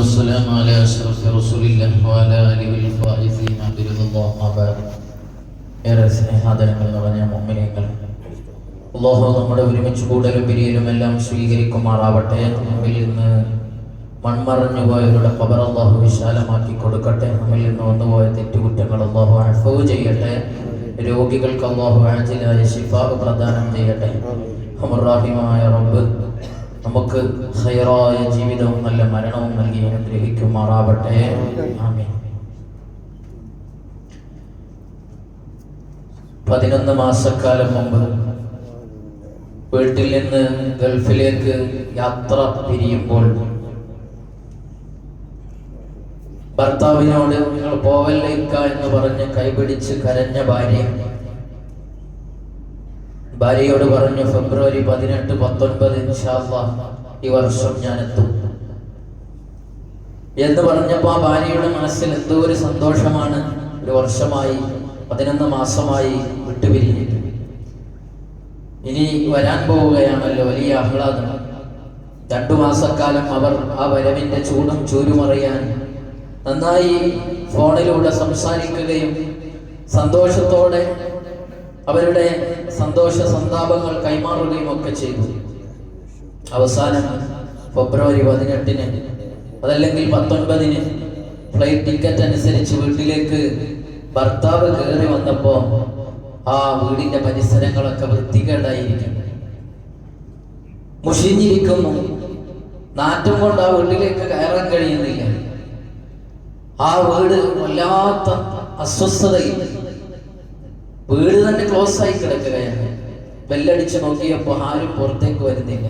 والسلام على أشرف رسول الله وعلى آله الفائزين برضا الله ما بعد ഏറെ സ്നേഹാദരങ്ങൾ നിറഞ്ഞ മോമിനിയങ്ങൾ അള്ളാഹു നമ്മുടെ ഒരുമിച്ച് കൂടലും പിരിയലും എല്ലാം സ്വീകരിക്കുമാറാവട്ടെ നമ്മിൽ നിന്ന് മൺമറഞ്ഞു പോയവരുടെ ഖബർ അള്ളാഹു വിശാലമാക്കി കൊടുക്കട്ടെ നമ്മിൽ നിന്ന് വന്നുപോയ തെറ്റുകുറ്റങ്ങൾ അള്ളാഹു അഫവ് ചെയ്യട്ടെ രോഗികൾക്ക് അള്ളാഹു ആജിലായ ശിഫാവ് പ്രദാനം ചെയ്യട്ടെ ഹമുറാഹിമായ റബ്ബ് നമുക്ക് ഹൈറായ ജീവിതവും നല്ല മരണവും നൽകി അനുഗ്രഹിക്കുമാറാവട്ടെ. പതിനൊന്ന് മാസക്കാലം മുമ്പ് വീട്ടിൽ നിന്ന് ഗൾഫിലേക്ക് യാത്ര പിരിയുമ്പോൾ ഭർത്താവിനോട് നിങ്ങൾ പോവല്ലേക്ക? എന്ന് പറഞ്ഞ് കൈപിടിച്ച് കരഞ്ഞ ഭാര്യ ഭാര്യയോട് പറഞ്ഞു ഫെബ്രുവരി പതിനെട്ട് പത്തൊൻപത് ഈ വർഷം ഞാൻ എത്തും എന്ന് പറഞ്ഞപ്പോ ആ ഭാര്യയുടെ മനസ്സിൽ എന്തോ ഒരു സന്തോഷമാണ് ഒരു വർഷമായി പതിനൊന്ന് മാസമായി വിട്ടുപിരിഞ്ഞിട്ട്. ഇനി വരാൻ പോവുകയാണല്ലോ വലിയ ആഹ്ലാദം. രണ്ടു മാസക്കാലം അവർ ആ വരവിന്റെ ചൂടും ചൂരുമറിയാൻ നന്നായി ഫോണിലൂടെ സംസാരിക്കുകയും സന്തോഷത്തോടെ അവരുടെ സന്തോഷ സന്താപങ്ങൾ കൈമാറുകയും ഒക്കെ ചെയ്തു. അവസാനം ഫെബ്രുവരി പതിനെട്ടിന് അതല്ലെങ്കിൽ പത്തൊൻപതിന് ഫ്ലൈറ്റ് ടിക്കറ്റ് അനുസരിച്ച് വീട്ടിലേക്ക് ഭർത്താവ് കയറി വന്നപ്പോ ആ വീടിന്റെ പരിസരങ്ങളൊക്കെ വൃത്തികേടായിരിക്കും. മുഷിഞ്ഞിരിക്കുന്നു. നാറ്റം കൊണ്ട് ആ വീട്ടിലേക്ക് കയറാൻ കഴിയുന്നില്ല. ആ വീട് വല്ലാത്ത അസ്വസ്ഥതയിൽ വീട് തന്നെ ക്ലോസ് ആയി കിടക്കുകയാണ്. ബെല്ലടിച്ച് നോക്കിയപ്പോ ആരും പുറത്തേക്ക് വരുന്നില്ല.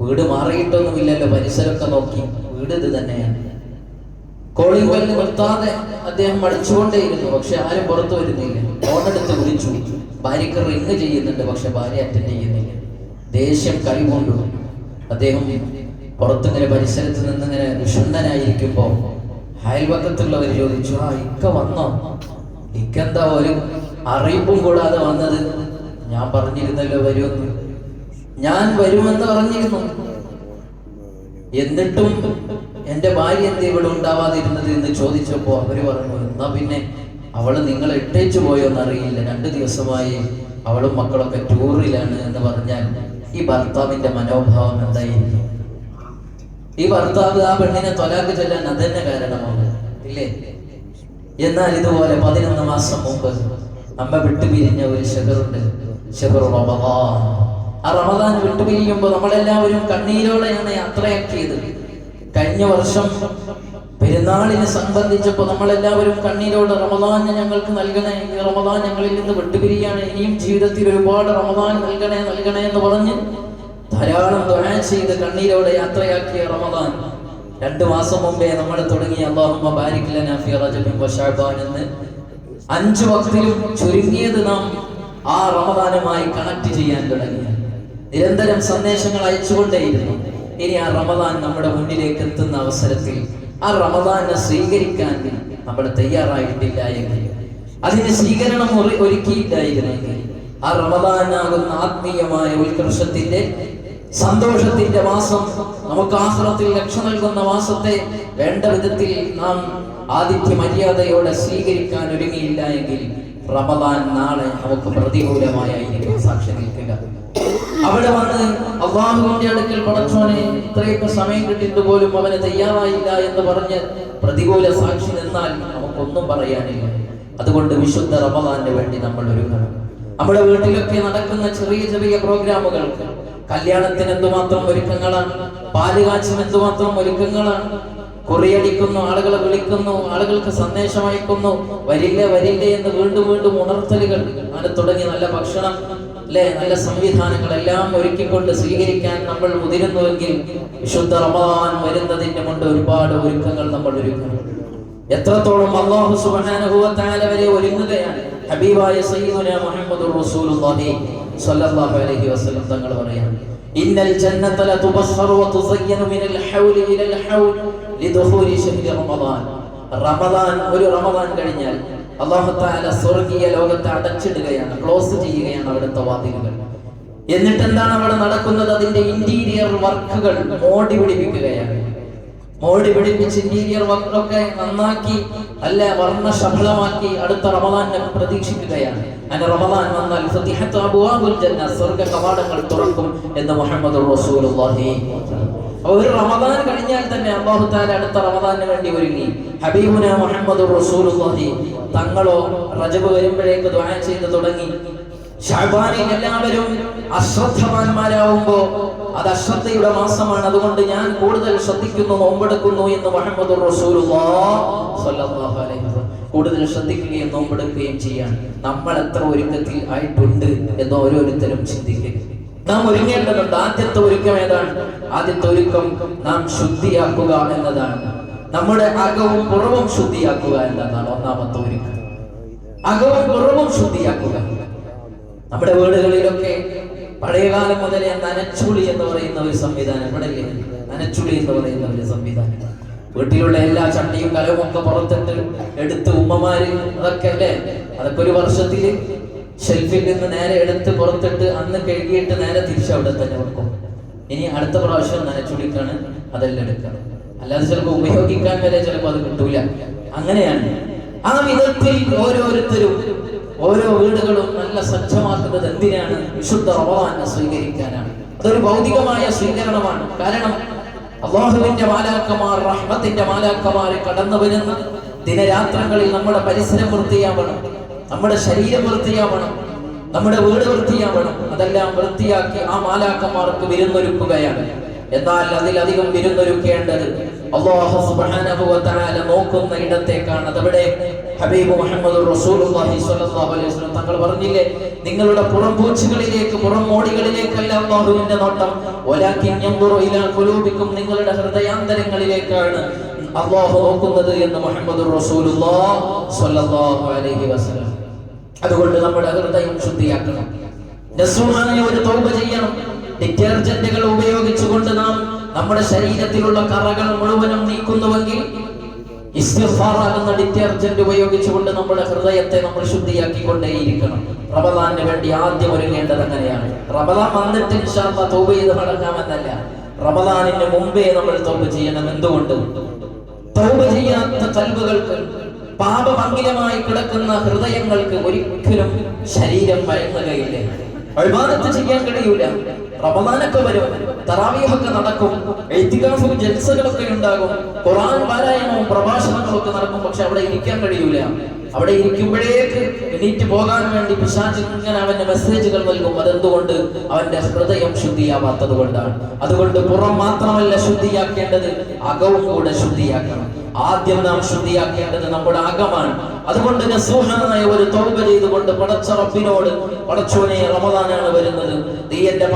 വീട് മാറിയിട്ടൊന്നുമില്ലല്ലോ പരിസരമൊക്കെ നോക്കി. വീട് ഇത് തന്നെയാണ്. കോളിംഗ് ബെല്ല് നിർത്താതെ അദ്ദേഹം മടിച്ചുകൊണ്ടേയിരുന്നു പക്ഷെ ആരും പുറത്തു വരുന്നില്ല. ഫോണെടുത്ത് വിളിച്ചു. ഭാര്യക്ക് റിങ് ചെയ്യുന്നുണ്ട് പക്ഷെ ഭാര്യ അറ്റൻഡ് ചെയ്യുന്നില്ല. ദേഷ്യം കൈകൊണ്ടു അദ്ദേഹം പുറത്തിങ്ങനെ പരിസരത്ത് നിന്നിങ്ങനെ വിഷണ്ണനായിരിക്കുമ്പോ അയൽവക്കത്തുള്ളവർ ചോദിച്ചു ആ ഇക്ക വന്നോ? ഇക്കെന്താ ഒരു അറിയിപ്പും കൂടാതെ വന്നത് ഞാൻ പറഞ്ഞിരുന്നല്ലോ വരുമെന്ന്. ഞാൻ വരുമെന്ന് പറഞ്ഞിരുന്നു. എന്നിട്ടും എന്റെ ഭാര്യ എന്ത് ഇവിടെ ഉണ്ടാവാതിരുന്നത് എന്ന് ചോദിച്ചപ്പോ അവർ പറഞ്ഞു എന്നാ പിന്നെ അവൾ നിങ്ങൾ ഇട്ടേച്ചു പോയോന്ന് അറിയില്ല രണ്ടു ദിവസമായി അവളും മക്കളൊക്കെ ടൂറിലാണ് എന്ന് പറഞ്ഞാൽ ഈ ഭർത്താവിന്റെ മനോഭാവം എന്തായിരിക്കും? ഈ ഭർത്താവ് ആ പെണ്ണിനെ തൊലാക്ക് ചെല്ലാൻ അതന്നെ കാരണമാണ് ഇല്ലേ? എന്നാൽ ഇതുപോലെ പതിനൊന്ന് മാസം മുമ്പ് അമ്മ വിട്ടുപിരിഞ്ഞ ഒരു ഷെഹറുണ്ട്. ഷെഹർ റമദാൻ. ആ റമദാൻ വിട്ടുപിരിയുമ്പോൾ നമ്മളെല്ലാവരും കണ്ണീരോടെയാണ് യാത്രയാക്കിയത്. കഴിഞ്ഞ വർഷം പെരുന്നാളിനെ സംബന്ധിച്ചപ്പോ നമ്മളെല്ലാവരും കണ്ണീരോട് റമദാൻ ഞങ്ങൾക്ക് നൽകണേ ഈ റമദാൻ ഞങ്ങളിൽ നിന്ന് വിട്ടുപിരിയാണ് ഇനിയും ജീവിതത്തിൽ ഒരുപാട് റമദാൻ നൽകണേ നൽകണേ എന്ന് പറഞ്ഞ് ധാരാളം ദുആ ചെയ്ത് കണ്ണീരോടെ യാത്രയാക്കിയ റമദാൻ. രണ്ടു മാസം മുമ്പേ നമ്മൾ തുടങ്ങിയ അള്ളാഹുമ്മ ബാരിക്കില്ല ലനാ ഫി റജബിൻ ശഅബാൻ എന്ന് അഞ്ചു വക്തിലും ചുരുങ്ങിയത് നാം ആ റമദാനുമായി കണക്ട് ചെയ്യാൻ തുടങ്ങി. നിരന്തരം സന്ദേശങ്ങൾ അയച്ചുകൊണ്ടേയിരുന്നു. ഇനി ആ റമദാൻ നമ്മുടെ മുന്നിലേക്ക് എത്തുന്ന അവസരത്തിൽ ആ റമദാനെ സ്വീകരിക്കാൻ നമ്മൾ തയ്യാറായിട്ടില്ല എങ്കിൽ അതിന് സ്വീകരണം ഒരുക്കിയിട്ടായിരുന്നെങ്കിൽ ആ റമദാനാകുന്ന ആത്മീയമായ ഉത്കർഷത്തിന്റെ സന്തോഷത്തിന്റെ മാസം നമുക്ക് ആഹ്ലത്തിൽ രക്ഷ നൽകുന്ന മാസത്തെ വേണ്ട വിധത്തിൽ നാം ആതിഥ്യ മര്യാദയോടെ സ്വീകരിക്കാൻ ഒരുങ്ങിയില്ല എങ്കിൽ റമദാൻ നാളെ നമുക്ക് പ്രതികൂലമായിരിക്കും സാക്ഷി നിൽക്കുക അവിടെ വന്ന് അള്ളാഹുവിന്റെ അടുക്കൽ പടച്ചോനെ ഇത്രയൊക്കെ സമയം കിട്ടിയിട്ട് പോലും അവന് തയ്യാറായില്ല എന്ന് പറഞ്ഞ് പ്രതികൂല സാക്ഷി നിന്നാൽ നമുക്കൊന്നും പറയാനില്ല. അതുകൊണ്ട് വിശുദ്ധ റമദാന് വേണ്ടി നമ്മൾ ഒരുങ്ങണം. നമ്മുടെ വീട്ടിലൊക്കെ നടക്കുന്ന ചെറിയ ചെറിയ പ്രോഗ്രാമുകൾ കല്യാണത്തിന് എന്തുമാത്രം ഒരുക്കങ്ങളാണ്? പാലുകാച്ചിന് എന്തുമാത്രം ഒരുക്കങ്ങളാണ്? കുറിയടിക്കുന്നു ആളുകളെ വിളിക്കുന്നു ആളുകൾക്ക് സന്ദേശം അയക്കുന്നു. വരില്ല വരില്ല എന്ന് വീണ്ടും വീണ്ടും ഉണർത്തലുകൾ. അങ്ങനെ തുടങ്ങി നല്ല ഭക്ഷണം അല്ലെ? നല്ല സംവിധാനങ്ങളെല്ലാം ഒരുക്കിക്കൊണ്ട് സ്വീകരിക്കാൻ നമ്മൾ മുതിരുന്നുവെങ്കിൽ വിശുദ്ധ റമദാൻ വരുന്നതിന്റെ കൊണ്ട് ഒരുപാട് ഒരുക്കങ്ങൾ നമ്മൾ ഒരുക്കണം. എത്രത്തോളം അള്ളാഹു തആല വരെ ഒരുങ്ങുകയാണ്. ഹബീബായ സയ്യിദുന മുഹമ്മദുർ റസൂലുള്ളാഹി സ്വല്ലല്ലാഹു അലൈഹി വസല്ലം തങ്ങൾ പറയുന്നു ഇന്നൽ ജന്നത ലതുബഖറു വതുസയ്യനു മിനൽ ഹൗലി ഇലൽ ഹൗലി ലിദുഖൂലി ശഹ്രി റമദാൻ. റമദാൻ ഒരു റമദാൻ കഴിഞ്ഞാൽ അല്ലാഹു തആല സ്വർഗീയ ലോകത്തെ അടച്ചിടുകയാണ് ക്ലോസ് ചെയ്യുകയാണ് അവിടുത്തെ വാതിലുകൾ. എന്നിട്ട് എന്താണ് അവിടെ നടക്കുന്നത്? അതിന്റെ ഇന്റീരിയർ വർക്കുകൾ മോടി പിടിപ്പിക്കുകയാണ്. മോടി പിടിപ്പിച്ച് ഇന്റീരിയർ വർക്കൊക്കെ നന്നാക്കി നല്ല വർണ ശബ്ദമാക്കി അടുത്ത റമദാനെ പ്രതീക്ഷിക്കുകയാണ്. അങ്ങനെ റമദാൻ വന്നാൽ സ്വർഗ കവാടങ്ങൾ തുറക്കും എന്ന് മുഹമ്മദ് റസൂലുള്ളാഹി ഒരു റമദാൻ കഴിഞ്ഞാൽ തന്നെ അള്ളാഹു താല അടുത്ത റമദാനിന് വേണ്ടി ഒരുങ്ങി. ഹബീബുന മുഹമ്മദ് റസൂലുള്ളാഹി തങ്ങളോ റജബ് വരുമ്പോഴേക്ക് ദ്വാന ചെയ്ത് തുടങ്ങി. ഷാബാനിൽ എല്ലാവരും അശ്രദ്ധവാന്മാരാവുമ്പോ അത് അശ്രദ്ധയുടെ മാസമാണ്. അതുകൊണ്ട് ഞാൻ കൂടുതൽ ശ്രദ്ധിക്കുന്നു നോമ്പെടുക്കുന്നു എന്ന് മുഹമ്മദ് കൂടുതൽ ശ്രദ്ധിക്കുകയും നോമ്പെടുക്കുകയും ചെയ്യാൻ. നമ്മൾ എത്ര ഒരുക്കത്തിൽ ആയിട്ടുണ്ട് എന്ന് ഓരോരുത്തരും ചിന്തിക്കുക നാം ഒരുങ്ങേണ്ടതുണ്ട്. ആദ്യത്തെ ഒരുക്കം ഏതാണ്? ആദ്യത്തെ ഒരുക്കം നാം ശുദ്ധിയാക്കുക എന്നതാണ്. നമ്മുടെ അകവും പുറവും ശുദ്ധിയാക്കുക എന്നതാണ് ഒന്നാമത്തെ ഒരുക്കം. അകവും പുറവും ശുദ്ധിയാക്കുക. നമ്മുടെ വീടുകളിലൊക്കെ പഴയകാലം മുതലേ നനച്ചുളി എന്ന് പറയുന്ന ഒരു സംവിധാനം. ഇവിടെ? നനച്ചുളി എന്ന് പറയുന്ന ഒരു സംവിധാനം. വീട്ടിലുള്ള എല്ലാ ചട്ടിയും കലവും ഒക്കെ പുറത്തിട്ട് എടുത്ത് ഉമ്മമാര് അതൊക്കെ അല്ലേ? അതൊക്കെ ഒരു വർഷത്തിൽ ഷെൽഫിൽ നിന്ന് നേരെ എടുത്ത് പുറത്തിട്ട് അന്ന് കഴുകിയിട്ട് നേരെ തിരിച്ച് അവിടെ തന്നെ വെക്കും. ഇനി അടുത്ത പ്രാവശ്യം നനച്ചുളിക്കാണ് അതെല്ലാം എടുക്കണം. അല്ലാതെ ചിലപ്പോൾ ഉപയോഗിക്കാൻ വരെ ചിലപ്പോൾ അത് കിട്ടൂല. അങ്ങനെയാണ്. ആ വിധത്തിൽ ഓരോരുത്തരും ഓരോ വീടുകളും നല്ല സജ്ജമാക്കുന്നത് എന്തിനാണ്? വിശുദ്ധ റമദാനെ സ്വീകരിക്കാനാണ്. അതൊരു ഭൗതികമായ സ്വീകരണമാണ്. കാരണം അള്ളാഹുവിന്റെ മാലാക്കമാർ റഹ്മത്തിന്റെ മാലാക്കമാര് കടന്നു വരുന്ന ദിനരാത്രങ്ങളിൽ നമ്മുടെ പരിസരം വൃത്തിയാവണം. നമ്മുടെ ശരീരം വൃത്തിയാവണം. നമ്മുടെ വീട് വൃത്തിയാവണം. അതെല്ലാം വൃത്തിയാക്കി ആ മാലാക്കന്മാർക്ക് വിരുന്നൊരുക്കുകയാണ്. എന്നാൽ അതിലധികം വിരുന്നൊരുക്കേണ്ടത് അള്ളാഹു സുബ്ഹാനഹു വ തആല നോക്കുന്ന ഇടത്തേക്കാണ് അതവിടെ ഹബീബ് മുഹമ്മദ് റസൂലുള്ളാഹി സ്വല്ലല്ലാഹു അലൈഹി വസല്ലം തങ്ങൾ പറഞ്ഞില്ലേ നിങ്ങളുടെ പുറംപൂച്ചുകളിലേക്ക് പുറം മോടികളിലേക്കല്ല അള്ളാഹുവിന്റെ നോട്ടം. വലാകിൻ യൻദുറു ഇലാ ഖുലൂബിക്കും നിങ്ങളുടെ ഹൃദയാന്തരങ്ങളിലേക്കാണ് അള്ളാഹു നോക്കുന്നത് എന്ന് മുഹമ്മദ് റസൂലുള്ളാഹി സ്വല്ലല്ലാഹു അലൈഹി വസല്ലം. അതുകൊണ്ട് നമ്മുടെ ഹൃദയം ശുദ്ധിയാക്കണം. നസൂഹായ ഒരു തൗബ ചെയ്യണം. ഡിറ്റർജന്റുകൾ ഉപയോഗിച്ചുകൊണ്ട് നാം നമ്മുടെ ശരീരത്തിലുള്ള കറകൾ മുഴുവനും നീക്കുന്നുവെങ്കിൽ ഡിറ്റർജന്റ് ഉപയോഗിച്ചുകൊണ്ട് നമ്മുടെ ഹൃദയത്തെ നമ്മൾ ശുദ്ധിയാക്കിക്കൊണ്ടേയിരിക്കണം. റബദാന് വേണ്ടി ആദ്യം ഒരുങ്ങേണ്ടത് അങ്ങനെയാണ്. റമദാൻ വന്നിട്ട് ഇൻഷാല്ലാ തൗബ ചെയ്ത് മടങ്ങാമെന്നല്ല റമദാനിന് മുമ്പേ നമ്മൾ തൗബ ചെയ്യണം. എന്തുകൊണ്ട്? തൗബ ചെയ്യാത്ത കൽവുകൾക്ക് പാപമംഗിലമായി കിടക്കുന്ന ഹൃദയങ്ങൾക്ക് ഒരിക്കലും ശരീരം വഴങ്ങുകയില്ല. അഴിബാദത്ത് ചെയ്യാൻ കഴിയൂല. റമദാനൊക്കെ വരും തറാവിയൊക്കെ നടക്കും എഴുത്തികാഫും ജൽസകളൊക്കെ ഉണ്ടാകും ഖുറാൻ പാരായണവും പ്രഭാഷണങ്ങളും ഒക്കെ നടക്കും പക്ഷെ അവിടെ ഇരിക്കാൻ കഴിയൂല. അവിടെ ഇരിക്കുമ്പോഴേക്ക് എണീറ്റ് പോകാൻ വേണ്ടി പിശാച് ഇങ്ങനെ അവന്റെ മെസ്സേജുകൾ നൽകും. അതെന്തുകൊണ്ട്? അവന്റെ ഹൃദയം ശുദ്ധിയാവാത്തത് കൊണ്ടാണ്. അതുകൊണ്ട് പുറം മാത്രമല്ല ശുദ്ധിയാക്കേണ്ടത് അകവും കൂടെ ശുദ്ധിയാക്കണം. ആദ്യം നാം ശുദ്ധിയാക്കേണ്ടത് നമ്മുടെ അകമാണ്. അതുകൊണ്ട് നസൂഹനായ ഒരു തൗബ ചെയ്തുകൊണ്ട് പടച്ച റബ്ബിനോട് പടച്ചോനെ റമദാനാണ് വരുന്നത്. നീ എന്റെ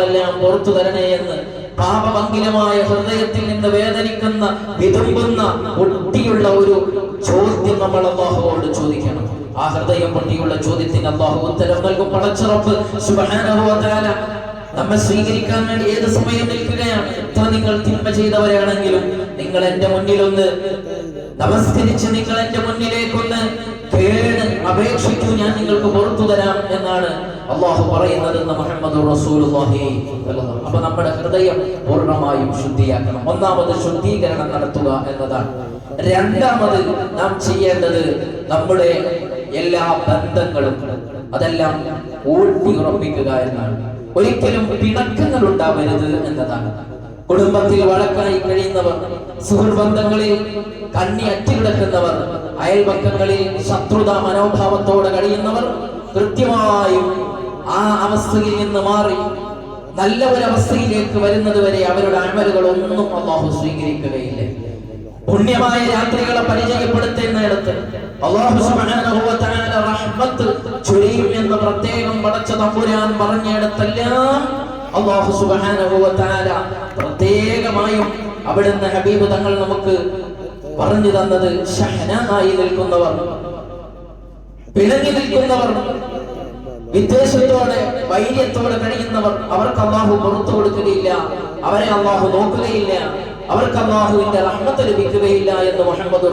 പാപങ്ങളെല്ലാം പുറത്തു തരണേ എന്ന് പാപമംഗിലമായ ഹൃദയത്തിൽ നിന്ന് വേദനിക്കുന്ന വിതുമ്പുന്ന ഒട്ടിയുള്ള ഒരു ചോദ്യം നമ്മൾ അള്ളാഹുവോട് ചോദിക്കണം. ആ ഹൃദയം പൊട്ടിയുള്ള ചോദ്യത്തിന് അള്ളാഹു ഉത്തരം നൽകും. പടച്ചുറപ്പ് സുബാനുഭവത്താല നമ്മെ സ്വീകരിക്കാൻ വേണ്ടി ഏത് സമയം നിൽക്കുകയാണ്? എത്ര നിങ്ങൾ തിന്മ ചെയ്തവരാണെങ്കിലും നിങ്ങൾ എന്റെ മുന്നിലൊന്ന് നമസ്കരിച്ച് നിങ്ങൾ എന്റെ മുന്നിലേക്കൊന്ന് കേട് അപേക്ഷിച്ചു ഞാൻ നിങ്ങൾക്ക് പുറത്തു തരാം എന്നാണ് അള്ളാഹു പറയുന്നതെന്ന് മുഹമ്മദ് റസൂലുള്ളാഹി. അപ്പൊ നമ്മുടെ ഹൃദയം പൂർണമായും ശുദ്ധിയാക്കണം. ഒന്നാമത് ശുദ്ധീകരണം നടത്തുക എന്നതാണ്. രണ്ടാമത് നാം ചെയ്യേണ്ടത് നമ്മുടെ എല്ലാ ബന്ധങ്ങളും അതെല്ലാം ഊട്ടി ഉറപ്പിക്കുക എന്നാണ്. ഒരിക്കലും പിണക്കങ്ങൾ ഉണ്ടാവരുത് എന്നതാണ്. കുടുംബത്തിൽ വഴക്കായി കഴിയുന്നവർ സുഹൃബന്ധങ്ങളിൽ കണ്ണി അറ്റുകിടക്കുന്നവർ അയൽപക്കങ്ങളിൽ ശത്രുത മനോഭാവത്തോടെ കഴിയുന്നവർ കൃത്യമായും ആ അവസ്ഥയിൽ നിന്ന് മാറി നല്ല ഒരു അവസ്ഥയിലേക്ക് വരുന്നത് വരെ അവരുടെ അമലുകൾ ഒന്നും അള്ളാഹു സ്വീകരിക്കുകയില്ല. പുണ്യമായ രാത്രികളെ പരിചയപ്പെടുത്തുന്നിടത്ത് അള്ളാഹു ചൊരിയും എന്ന് പ്രത്യേകം പടച്ച തമ്പുരാൻ പറഞ്ഞിടത്തെല്ലാം അള്ളാഹു സുബാനുഭവത്താല പ്രത്യേകമായും അവിടുന്ന് ഹബീബ് തങ്ങൾ നമുക്ക് പറഞ്ഞു തന്നത് ഷഹനായി നിൽക്കുന്നവർ പിണങ്ങി നിൽക്കുന്നവർ വിദ്വേഷത്തോടെ വൈര്യത്തോടെ കഴിയുന്നവർ അവർക്ക് അള്ളാഹു പുറത്തു കൊടുക്കുകയില്ല അവരെ അള്ളാഹു നോക്കുകയില്ല അവർക്ക് അള്ളാഹുവിന്റെ റഹ്മത്ത് ലഭിക്കുകയില്ല എന്ന് മുഹമ്മദ്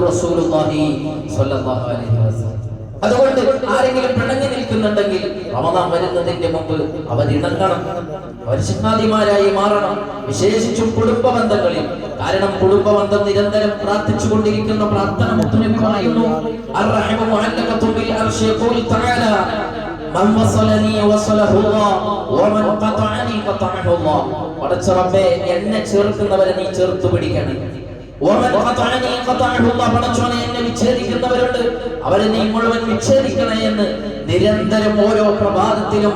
സ്വല്ലല്ലാഹു അലൈഹി വസല്ലം. അതുകൊണ്ട് ആരെങ്കിലും പിണങ്ങി നിൽക്കുന്നുണ്ടെങ്കിൽ റമദാൻ വരുന്നതിന്റെ മുമ്പ് അവർ ചങ്ങാതിമാരായി മാറണം. വിശേഷിച്ചും കുടുംബ ബന്ധങ്ങളിൽ കാരണം കുടുംബ ബന്ധം നിരന്തരം പ്രാർത്ഥിച്ചു കൊണ്ടിരിക്കുന്ന പ്രാർത്ഥന മുത്തുനബി പറയുന്നു എന്നെ ചേർക്കുന്നവരെ നീ ചേർത്ത് പിടിക്കണം എന്നെ വിച്ഛേദിക്കുന്നവരുണ്ട്. അവരെ നീ മുഴുവൻ വിച്ഛേദിക്കണേ എന്ന് നിരന്തരം ഓരോ പ്രഭാതത്തിലും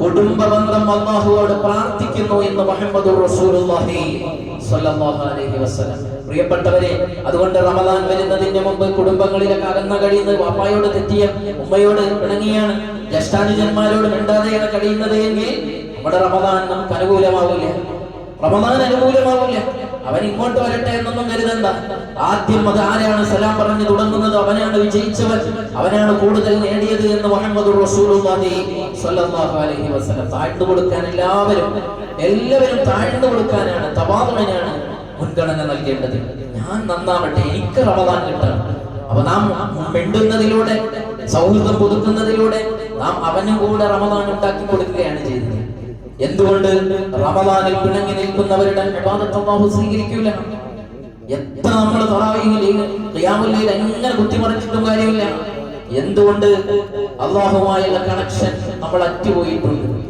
കുടുംബ ബന്ധം അള്ളാഹുവോട് പ്രാർത്ഥിക്കുന്നു എന്ന് മുഹമ്മദ് പ്രിയപ്പെട്ടവരെ അതുകൊണ്ട് റമദാൻ വരുന്നതിന് മുമ്പ് കുടുംബങ്ങളിലൊക്കെ അകന്ന വാപ്പായോട് തെറ്റിയ ഉമ്മയോട് ഇണങ്ങിയാണ് ജ്യേഷ്ഠാനുജന്മാരോട് മിണ്ടാതെയാണ് കഴിയുന്നത് എങ്കിൽ നമ്മുടെ റമദാൻ നമുക്ക് അനുകൂലമാവില്ല. റമദാൻ അനുകൂലമാവില്ല. അവൻ ഇങ്ങോട്ട് വരട്ടെ എന്നൊന്നും കരുതണ്ട. ആദ്യം അത് ആരാണ് സലാം പറഞ്ഞു തുടങ്ങുന്നത്? അവനാണ് വിജയിച്ചവൻ. അവനാണ് കൂടുതൽ നേടിയത് എന്ന് താഴ്ന്നു കൊടുക്കാൻ എല്ലാവരും എല്ലാവരും താഴ്ന്നു കൊടുക്കാനാണ് തപാതമനാണ് മുൻഗണന നൽകേണ്ടത്. ഞാൻ നന്നാവട്ടെ എനിക്ക് റമദാൻ കിട്ടണം. അപ്പൊ നാം മിണ്ടുന്നതിലൂടെ സൗഹൃദം പുതുക്കുന്നതിലൂടെ നാം അവനും കൂടെ റമദാൻ ഉണ്ടാക്കി കൊടുക്കുകയാണ് ചെയ്തത് എന്തുകൊണ്ട് റമദാനിൽ പിണങ്ങി നിൽക്കുന്നവരുടെ അള്ളാഹു അല്ലാഹു സ്വീകരിക്കൂല? എത്ര നമ്മൾ തറാവിയിൽ എങ്ങനെ കുത്തിമറിച്ചിട്ടും കാര്യമില്ല. എന്തുകൊണ്ട് അള്ളാഹുമായുള്ള കണക്ഷൻ നമ്മൾ അറ്റുപോയിട്ടുണ്ട്?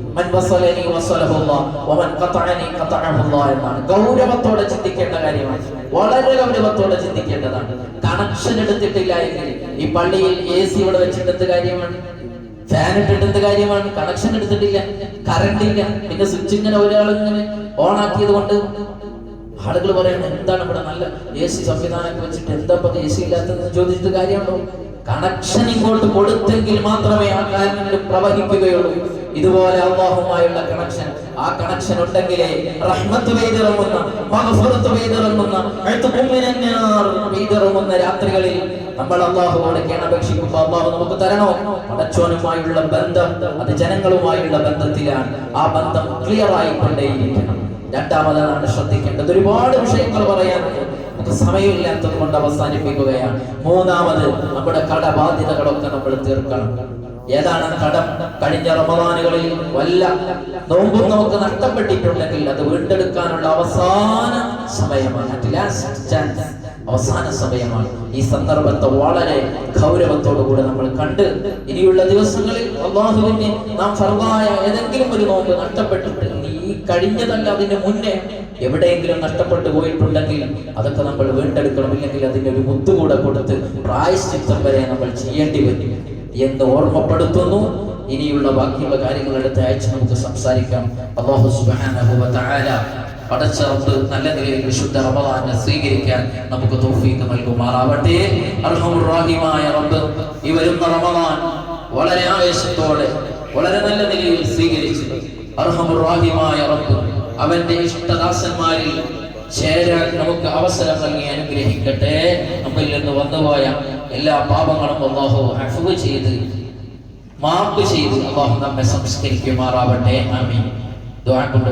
എന്നാണ്. ഗൗരവത്തോടെ ചിന്തിക്കേണ്ട കാര്യമാണ്. വളരെ ഗൗരവത്തോടെ ചിന്തിക്കേണ്ടതാണ്. കണക്ഷൻ എടുത്തിട്ടില്ല എങ്കിൽ ഈ പള്ളിയിൽ എ സി ഇവിടെ വെച്ചിട്ടെന്ത് കാര്യമാണ്. ഫാൻ ഇട്ടിട്ടെന്ത് കാര്യമാണ്? കണക്ഷൻ എടുത്തിട്ടില്ല. കറണ്ട് ഇല്ല. പിന്നെ സ്വിച്ച് ഇങ്ങനെ ഒരാൾ ഇങ്ങനെ ഓൺ ആക്കിയത് കൊണ്ട് ആളുകൾ പറയുന്നത് എന്താണ് ഇവിടെ നല്ല എ സി സംവിധാനം വെച്ചിട്ട് എന്താ ഇപ്പൊ എ സി ഇല്ലാത്തതെന്ന് ചോദിച്ചിട്ട് കാര്യമുണ്ടോ? കണക്ഷൻ ഇങ്ങോട്ട് കൊടുത്തെങ്കിൽ മാത്രമേ ആ കാര്യങ്ങൾ പ്രവഹിക്കുകയുള്ളൂ. ഇതുപോലെ അള്ളാഹുമായുള്ള കണക്ഷൻ ആ കണക്ഷൻ ഉണ്ടെങ്കിലേ റഹ്മത്ത് പെയ്തിറങ്ങുന്ന മഹഫുറത്ത് പെയ്തിറങ്ങുന്ന പെയ്തിറങ്ങുന്ന രാത്രികളിൽ നമ്മൾ അള്ളാഹുവോട് കേണപേക്ഷിക്കുമ്പോൾ അള്ളാഹു നമുക്ക് തരണോ? പടച്ചോനുമായുള്ള ബന്ധം അത് ജനങ്ങളുമായുള്ള ബന്ധത്തിലാണ്. ആ ബന്ധം ക്ലിയർ ആയിക്കൊണ്ടേയിരിക്കണം. രണ്ടാമതാണ് ശ്രദ്ധിക്കേണ്ടത്. ഒരുപാട് വിഷയങ്ങൾ പറയാനുണ്ട്. സമയമില്ലാത്തത് കൊണ്ട് അവസാനിപ്പിക്കുകയാണ്. മൂന്നാമത് നമ്മുടെ കടബാധ്യതകളൊക്കെ നമ്മൾ തീർക്കണം. ഏതാണ് കടം? കഴിഞ്ഞ റമദാനുകളിൽ വല്ല നോമ്പും നമുക്ക് നഷ്ടപ്പെട്ടിട്ടുണ്ടെങ്കിൽ അത് വീണ്ടെടുക്കാനുള്ള അവസാന സമയമാണ്. അവസാന സമയമാണ്. ഈ സന്ദർഭത്തെ വളരെ ഗൗരവത്തോടു കൂടെ നമ്മൾ കണ്ട് ഇനിയുള്ള ദിവസങ്ങളിൽ നാം സർവായ ഏതെങ്കിലും ഒരു നോമ്പ് നഷ്ടപ്പെട്ടിട്ട് ഈ കഴിഞ്ഞതല്ല അതിന് മുന്നേ. എവിടെയെങ്കിലും നഷ്ടപ്പെട്ടു പോയിട്ടുണ്ടെങ്കിൽ അതൊക്കെ നമ്മൾ വീണ്ടെടുക്കണം. ഇല്ലെങ്കിൽ അതിന്റെ ഒരു മുത്തുകൂടെ കൊടുത്ത് പ്രായശ്ചിത്തം വരെ നമ്മൾ ചെയ്യേണ്ടി വരും. എന്ന് ഓർമ്മപ്പെടുത്തുന്നു. ഇനിയുള്ള ബാക്കിയുള്ള കാര്യങ്ങൾ എടുത്ത് അയച്ച് നമുക്ക് സംസാരിക്കാം. അള്ളാഹു സുബ്ഹാനഹു തആല നല്ല നിലയിൽ വിശുദ്ധ റമദാനെ സ്വീകരിക്കാൻ നമുക്ക് തൗഫീഖ് നൽകുമാറാവട്ടെ. അർഹമുർ റബ്ബ് ഈ വരുന്ന റമദാൻ വളരെ ആവേശത്തോടെ വളരെ നല്ല നിലയിൽ സ്വീകരിച്ചു. റബ്ബ് അവന്റെ ഇഷ്ടദാസന്മാരിൽ ചേരാൻ നമുക്ക് അവസരം നൽകി അനുഗ്രഹിക്കട്ടെ. നമ്മിൽ നിന്ന് വന്നുപോയ എല്ലാ പാപങ്ങളും അള്ളാഹു അഫുവ് ചെയ്ത് മാപ്പ് ചെയ്ത് അള്ളാഹു നമ്മെ സംസ്കരിക്കുമാറാവട്ടെ. ആമീൻ. കൊണ്ട്